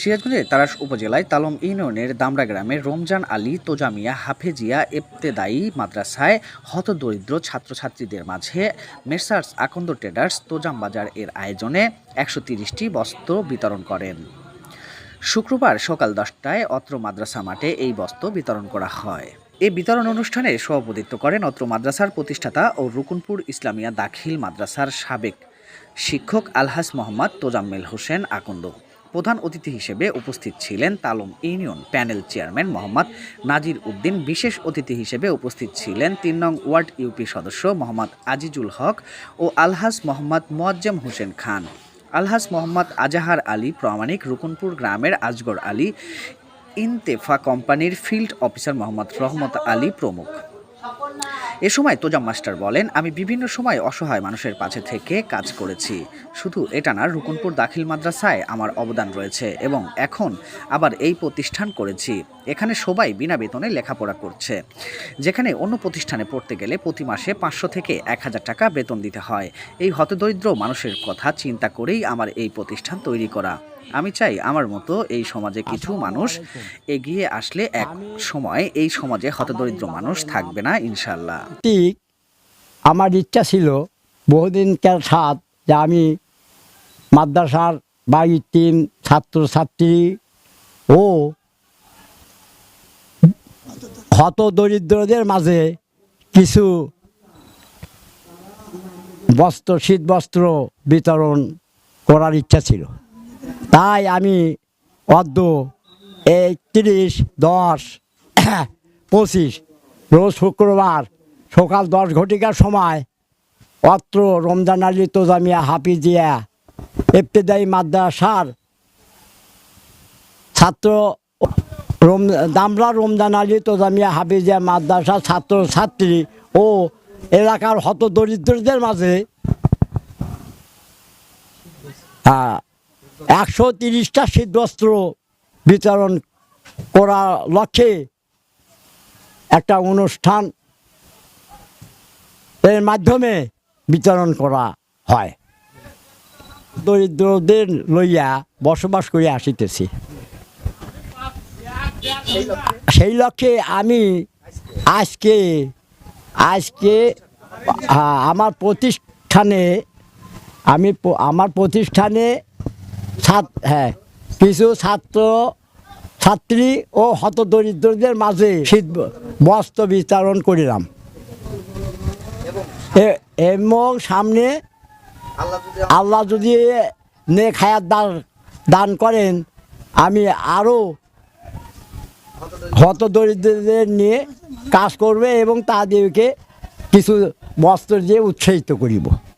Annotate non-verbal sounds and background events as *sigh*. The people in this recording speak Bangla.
সিরাজগঞ্জের তারাস উপজেলায় তালম ইউনিয়নের দামরা গ্রামে রমজান আলী, তোজামিয়া, হাফেজিয়া এফতেদায়ী মাদ্রাসায় হতদরিদ্র ছাত্রছাত্রীদের মাঝে মেসার্স আকন্দ ট্রেডার্স তোজাম বাজার এর আয়োজনে একশো তিরিশটি বস্ত্র বিতরণ করেন। শুক্রবার সকাল দশটায় অত্র মাদ্রাসা মাঠে এই বস্ত্র বিতরণ করা হয়। এই বিতরণ অনুষ্ঠানে সভাপতিত্ব করেন অত্র মাদ্রাসার প্রতিষ্ঠাতা ও রুকুনপুর ইসলামিয়া দাখিল মাদ্রাসার সাবেক শিক্ষক আলহাস মোহাম্মদ তোজাম্মেল হোসেন আকন্দ। প্রধান অতিথি হিসেবে উপস্থিত ছিলেন Talam union panel chairman Mohammad Nazir Uddin. বিশেষ অতিথি হিসেবে উপস্থিত ছিলেন তিন নং ওয়ার্ড ইউপি সদস্য মোহাম্মদ আজিজুল হক ও আলহাস মোহাম্মদ মোয়াজ্জেম হোসেন খান। আলহাস মোহাম্মদ আজাহার আলী প্রামাণিক রুকুনপুর গ্রামের আজগর আলী ইনতেফা কোম্পানির ফিল্ড অফিসার মোহাম্মদ রহমত আলী প্রমুখ। এ সময় তোজাম মাস্টার বলেন, আমি বিভিন্ন সময় অসহায় মানুষের পাশে থেকে কাজ করেছি। শুধু এটা না, রুকুনপুর দাখিল মাদ্রাসায় আমার অবদান রয়েছে এবং এখন আবার এই প্রতিষ্ঠান করেছি। এখানে সবাই বিনা বেতনে লেখাপড়া করছে। যেখানে অন্য প্রতিষ্ঠানে পড়তে গেলে প্রতি মাসে পাঁচশো থেকে এক হাজার টাকা বেতন দিতে হয়। এই হতদরিদ্র মানুষের কথা চিন্তা করেই আমার এই প্রতিষ্ঠান তৈরি করা। আমি চাই আমার মতো এই সমাজে কিছু মানুষ এগিয়ে আসলে এক সময় এই সমাজে হতদরিদ্র মানুষ থাকবে না ইনশাল্লাহ ঠিক আমার ইচ্ছা ছিল বহুদিনকার সাথ যে আমি মাদ্রাসার বাড়ির টিম ছাত্রছাত্রী ও হত দরিদ্রদের মাঝে কিছু বস্ত্র শীত বস্ত্র বিতরণ করার ইচ্ছা ছিল। তাই আমি অদ্য একত্রিশ দশ, *coughs* পঁচিশ, রোজ শুক্রবার সকাল দশ ঘটিকার সময় অত্র রমজান আলী তোজামিয়া হাফিজিয়া এফতেদায়ী মাদ্রাসার ছাত্র রম, দামরা রমজান আলী তোজামিয়া হাফিজিয়া মাদ্রাসার ছাত্র ছাত্রী ও এলাকার হত দরিদ্রদের মাঝে একশো তিরিশটা শীতবস্ত্র বিতরণ করার লক্ষ্যে একটা অনুষ্ঠান এর মাধ্যমে বিতরণ করা হয়। দরিদ্রদের লইয়া বসবাস করে আসিতেছি। সেই লক্ষ্যে আমি আজকে আজকে আমার প্রতিষ্ঠানে, আমি আমার প্রতিষ্ঠানে ছাত্র হ্যাঁ কিছু ছাত্র, ছাত্রী ও হতদরিদ্রদের মাঝে শীত বস্ত্র বিতরণ করিলাম। এবং সামনে আল্লাহ যদি নে হায়াত দান দান করেন, আমি আরও হতদরিদ্রদের নিয়ে কাজ করবে এবং তাদেরকে কিছু বস্ত্র দিয়ে উৎসাহিত করিব।